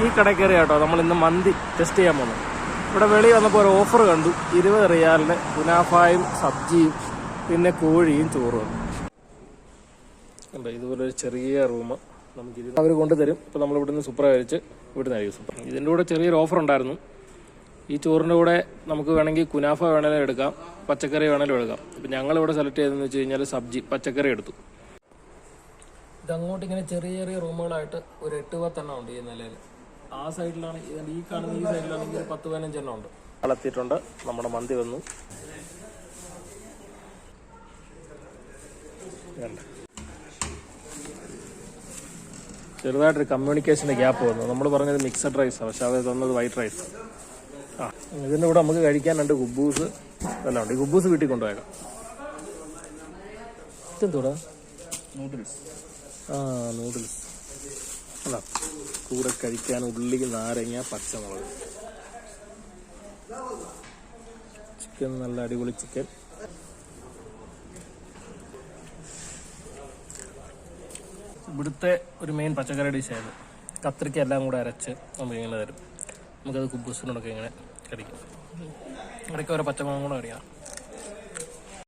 ഈ കയറി കേട്ടോ നമ്മൾ ഇന്ന് മന്തി ടെസ്റ്റ് ചെയ്യാൻ പോകുന്നത് ഇവിടെ വെളി വന്നപ്പോൾ ഒരു ഓഫർ കണ്ടു ഇരുപത് റിയാലിന് കുനാഫായും സബ്ജിയും പിന്നെ കോഴിയും ചോറും. ഉണ്ട് ഇതുപോലെ ഒരു ചെറിയ റൂം നമുക്ക് ഇത് അവർ കൊണ്ടുതരും. ഇപ്പോൾ നമ്മൾ ഇവിടുന്ന് സൂപ്പർ കഴിച്ച് ഇവിടുന്ന് കഴിക്കും ഇതിന്റെ കൂടെ ചെറിയൊരു ഓഫർ ഉണ്ടായിരുന്നു. ഈ ചോറിന്റെ കൂടെ നമുക്ക് വേണമെങ്കിൽ കുനാഫ വേണമെങ്കിലും എടുക്കാം പച്ചക്കറി വേണമെങ്കിലും എടുക്കാം. ഇപ്പം ഞങ്ങളിവിടെ സെലക്ട് ചെയ്തതെന്ന് വെച്ച് കഴിഞ്ഞാൽ സബ്ജി പച്ചക്കറി എടുത്തു. ഇതങ്ങോട്ട് ഇങ്ങനെ ചെറിയ ചെറിയ റൂമുകളായിട്ട് ഒരു എട്ട് പത്തെണ്ണം ഉണ്ട് ഈ നിലയിൽ ആ സൈഡിലാണ് ഈ കാണുന്ന ഈ സൈഡിലാണെങ്കിൽ പത്ത് പതിനഞ്ചെണ്ണം ഉണ്ട്. വളർത്തിയിട്ടുണ്ട്. നമ്മുടെ മന്തി വന്നു? ചെറുതായിട്ടൊരു കമ്മ്യൂണിക്കേഷന്റെ ഗ്യാപ്പ് വന്നു. നമ്മൾ പറഞ്ഞത് മിക്സഡ് റൈസാണ് പക്ഷെ അവർ തന്നത് വൈറ്റ് റൈസ് ആ ഇതിന്റെ കൂടെ നമുക്ക് കഴിക്കാൻ രണ്ട് കുബൂസ്. എല്ലാം ഉണ്ട്. ഈ കുബൂസ് വീട്ടിൽ കൊണ്ടുപോയേക്കാം. ഇതെന്തോടാ നൂഡിൽസ് ആ നൂഡിൽസ് അല്ല. കൂടെ കഴിക്കാൻ ഉള്ളി നാരങ്ങ പച്ചമുളക്. ചിക്കൻ നല്ല അടിപൊളി ചിക്കൻ. ഇവിടുത്തെ ഒരു മെയിൻ പച്ചക്കറി ഡിഷായത് കത്രിക്ക എല്ലാം കൂടെ അരച്ച് നമുക്ക് ഇങ്ങനെ തരും. നമുക്കത് കുബൂസിനോടൊക്കെ ഇങ്ങനെ കടിക്കും. ഇടയ്ക്ക് ഓരോ പച്ചമുളകും കൂടെ കടിക്കാം